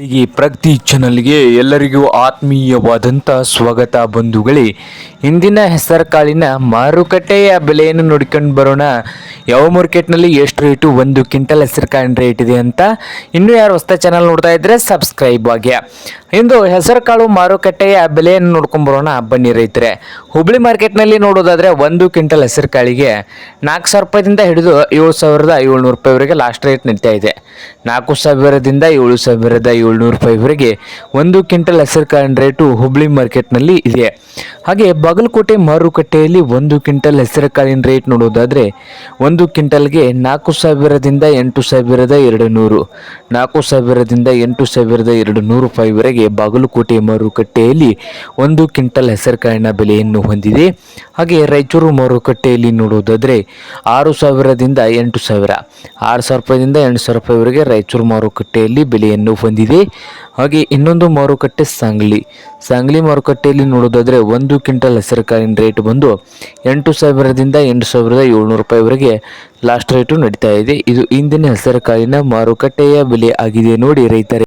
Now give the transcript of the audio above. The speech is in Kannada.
ಹೀಗೆ ಪ್ರಗತಿ ಚಾನಲ್ಗೆ ಎಲ್ಲರಿಗೂ ಆತ್ಮೀಯವಾದಂಥ ಸ್ವಾಗತ ಬಂಧುಗಳೇ. ಇಂದಿನ ಹೆಸರುಕಾಳಿನ ಮಾರುಕಟ್ಟೆಯ ಬೆಲೆಯನ್ನು ನೋಡ್ಕೊಂಡು ಬರೋಣ. ಯಾವ ಮಾರ್ಕೆಟ್ನಲ್ಲಿ ಎಷ್ಟು ರೇಟು, ಒಂದು ಕ್ವಿಂಟಲ್ ಹೆಸರುಕಾಳಿನ ರೇಟ್ ಇದೆ ಅಂತ. ಇನ್ನೂ ಯಾರು ಹೊಸ ಚಾನಲ್ ನೋಡ್ತಾ ಇದ್ದರೆ ಸಬ್ಸ್ಕ್ರೈಬ್ ಆಗ್ಯ. ಇಂದು ಹೆಸರುಕಾಳು ಮಾರುಕಟ್ಟೆಯ ಬೆಲೆಯನ್ನು ನೋಡ್ಕೊಂಡು ಬರೋಣ. ಬನ್ನಿ ರೈತರೆ, ಹುಬ್ಳಿ ಮಾರ್ಕೆಟ್ನಲ್ಲಿ ನೋಡೋದಾದ್ರೆ ಒಂದು ಕ್ವಿಂಟಲ್ ಹೆಸರುಕಾಳಿಗೆ ನಾಲ್ಕು ಸಾವಿರ ರೂಪಾಯಿದಿಂದ ಹಿಡಿದು ಏಳು ಸಾವಿರದ ಏಳ್ನೂರು ರೂಪಾಯಿವರೆಗೆ ಲಾಸ್ಟ್ ರೇಟ್ ನಡೀತಾ ಇದೆ ನಾಲ್ಕು ಸಾವಿರದಿಂದ ಏಳು ಸಾವಿರದ ಏಳ್ನೂರು ರೂಪಾಯಿವರೆಗೆ ಒಂದು ಕ್ವಿಂಟಲ್ ಹೆಸರುಕಾಳಿನ ರೇಟು ಹುಬ್ಳಿ ಮಾರ್ಕೆಟ್ನಲ್ಲಿ ಇದೆ. ಹಾಗೆ ಬಾಗಲಕೋಟೆ ಮಾರುಕಟ್ಟೆಯಲ್ಲಿ ಒಂದು ಕ್ವಿಂಟಲ್ ಹೆಸರುಕಾಳಿನ ರೇಟ್ ನೋಡೋದಾದರೆ ಒಂದು ಕ್ವಿಂಟಲ್ಗೆ ನಾಲ್ಕು ಸಾವಿರದಿಂದ ಎಂಟು ಸಾವಿರದ ಎರಡು ನೂರು ನಾಲ್ಕು ಸಾವಿರದಿಂದ ಎಂಟು ಸಾವಿರದ ಎರಡು ನೂರು ರೂಪಾಯಿವರೆಗೆ ಬಾಗಲಕೋಟೆ ಮಾರುಕಟ್ಟೆಯಲ್ಲಿ ಒಂದು ಕ್ವಿಂಟಲ್ ಹೆಸರುಕಾಳಿನ ಬೆಲೆಯನ್ನು ಹೊಂದಿದೆ. ಹಾಗೆ ರಾಯಚೂರು ಮಾರುಕಟ್ಟೆಯಲ್ಲಿ ನೋಡೋದಾದರೆ ಆರು ಸಾವಿರದಿಂದ ಎಂಟು ಸಾವಿರ, ಆರು ಸಾವಿರ ರೂಪಾಯಿದಿಂದ ಎಂಟು ಸಾವಿರ ರೂಪಾಯಿವರೆಗೆ ರಾಯಚೂರು ಮಾರುಕಟ್ಟೆಯಲ್ಲಿ ಬೆಲೆಯನ್ನು ಹೊಂದಿದೆ. ಹಾಗೆ ಇನ್ನೊಂದು ಮಾರುಕಟ್ಟೆ ಸಾಂಗ್ಲಿ. ಸಾಂಗ್ಲಿ ಮಾರುಕಟ್ಟೆಯಲ್ಲಿ ನೋಡೋದಾದರೆ ಒಂದು ಕ್ವಿಂಟಲ್ ಹೆಸರುಕಾಳಿನ ರೇಟ್ ಬಂದು ಎಂಟು ಸಾವಿರದಿಂದ ಎಂಟು ಸಾವಿರದ ಏಳ್ನೂರು ರೂಪಾಯಿವರೆಗೆ ಲಾಸ್ಟ್ ರೇಟು ನಡೀತಾ ಇದೆ. ಇದು ಇಂದಿನ ಹೆಸರುಕಾಳಿನ ಮಾರುಕಟ್ಟೆಯ ಬೆಲೆ ಆಗಿದೆ ನೋಡಿ ರೈತರೇ.